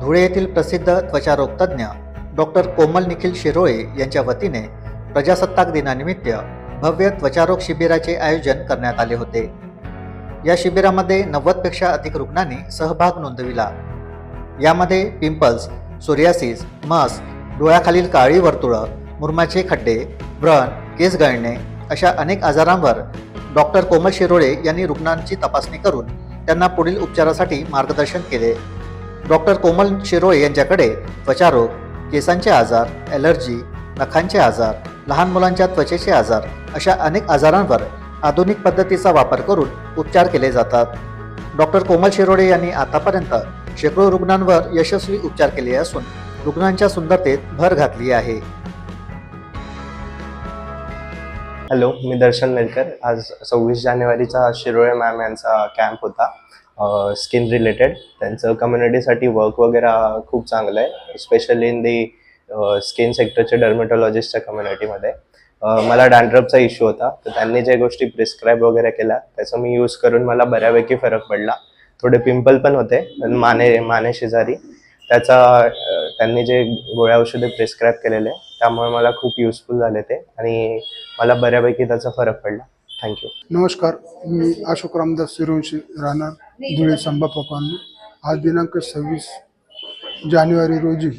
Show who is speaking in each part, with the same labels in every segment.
Speaker 1: धुळे येथील प्रसिद्ध त्वचारोगतज्ञ डॉक्टर कोमल निखिल शिरोळे यांच्या वतीने प्रजासत्ताक दिनानिमित्त भव्य त्वचारोग शिबिराचे आयोजन करण्यात आले होते. या शिबिरामध्ये नव्वदपेक्षा अधिक रुग्णांनी सहभाग नोंदविला. यामध्ये पिंपल्स सोरियासिस मस डोळ्याखालील काळी वर्तुळं मुरमाचे खड्डे व्रण केस गळणे अशा अनेक आजारांवर डॉक्टर कोमल शिरोळे यांनी रुग्णांची तपासणी करून त्यांना पुढील उपचारासाठी मार्गदर्शन केले. डॉक्टर कोमल शिरोळे यांच्याकडे त्वचारोग केसांचे आजार ॲलर्जी नखांचे आजार लहान मुलांच्या त्वचेचे आजार अशा अनेक आजारांवर आधुनिक पद्धतीचा वापर करून उपचार केले जातात. डॉक्टर कोमल शिरोळे यांनी आतापर्यंत शेकडो रुग्णांवर यशस्वी उपचार केले असून रुग्णांच्या सुंदरतेत भर घातली आहे.
Speaker 2: हॅलो मी दर्शन नेलकर. आज सव्वीस जानेवारीचा शिरोळे मॅम यांचा कॅम्प होता स्किन रिलेटेड त्यांचं कम्युनिटीसाठी वर्क वगैरे खूप चांगलं आहे स्पेशली इन दी स्किन सेक्टरच्या डर्मेटॉलॉजिस्टच्या कम्युनिटीमध्ये मला डॅन्ड्रपचा इश्यू होता तर त्यांनी ज्या गोष्टी प्रिस्क्राईब वगैरे केल्या त्याचा मी यूज करून मला बऱ्यापैकी फरक पडला. थोडे पिंपल पण होते पण माने माने शेजारी. त्याचा त्यांनी जे गोळ्या औषधे प्रिस्क्राईब केलेले त्यामुळे मला खूप युजफुल झाले ते आणि मला बऱ्यापैकी त्याचा फरक पडला. थँक्यू
Speaker 3: नमस्कार मी अशोक रामदास सूर्यवंशी राहणार धुळे संभा पकवान आज दिनांक सव्वीस जानेवारी रोजी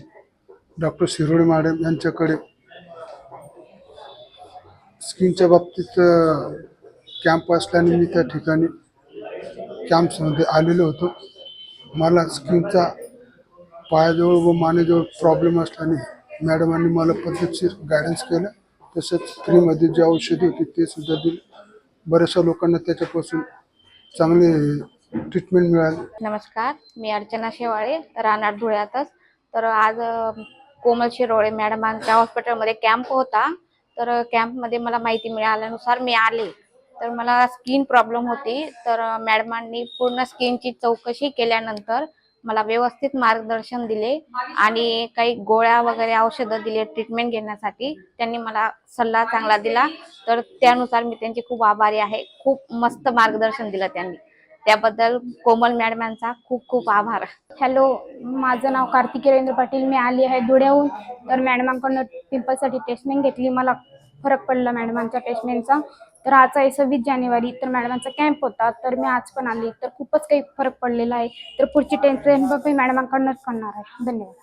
Speaker 3: डॉक्टर शिरोळे मॅडम यांच्याकडे स्किनच्या बाबतीत कॅम्प असल्याने मी त्या ठिकाणी कॅम्प्समध्ये आलेलो होतो. मला स्किनचा पायाजवळ व मानेजवळ प्रॉब्लेम असल्याने मॅडमांनी मला पद्धतशीर गायडन्स केलं. तसंच फ्रीमध्ये जे औषधी होती ते सुद्धा दिली. बऱ्याचशा लोकांना त्याच्यापासून चांगले ट्रीटमेंट मिळाली.
Speaker 4: नमस्कार मी अर्चना शेवाळे राहणार धुळ्यातच. तर आज कोमल शिरोळे मॅडमांच्या हॉस्पिटलमध्ये कॅम्प होता. तर कॅम्पमध्ये मला माहिती मिळाल्यानुसार मी आले. तर मला स्किन प्रॉब्लेम होती. तर मॅडमांनी पूर्ण स्किनची चौकशी केल्यानंतर मला व्यवस्थित मार्गदर्शन दिले आणि काही गोळ्या वगैरे औषधं दिले ट्रीटमेंट घेण्यासाठी. त्यांनी मला सल्ला चांगला दिला. तर त्यानुसार मी त्यांची खूप आभारी आहे. खूप मस्त मार्गदर्शन दिलं त्यांनी. त्याबद्दल कोमल मॅडमांचा खूप खूप आभार.
Speaker 5: हॅलो माझं नाव कार्तिकी रवींद्र पाटील. मी आली आहे धुळ्याहून. तर मॅडमांकडनं पिंपलसाठी टेस्टमेंट घेतली. मला फरक पडला मॅडमांच्या टेस्टमेंटचा तर आज आहे सव्वीस जानेवारी तर मॅडमांचा कॅम्प होता तर मी आज पण आली. तर खूपच काही फरक पडलेला आहे. तर पुढची टेन्शन मॅडमांकडनंच करणार आहे. धन्यवाद.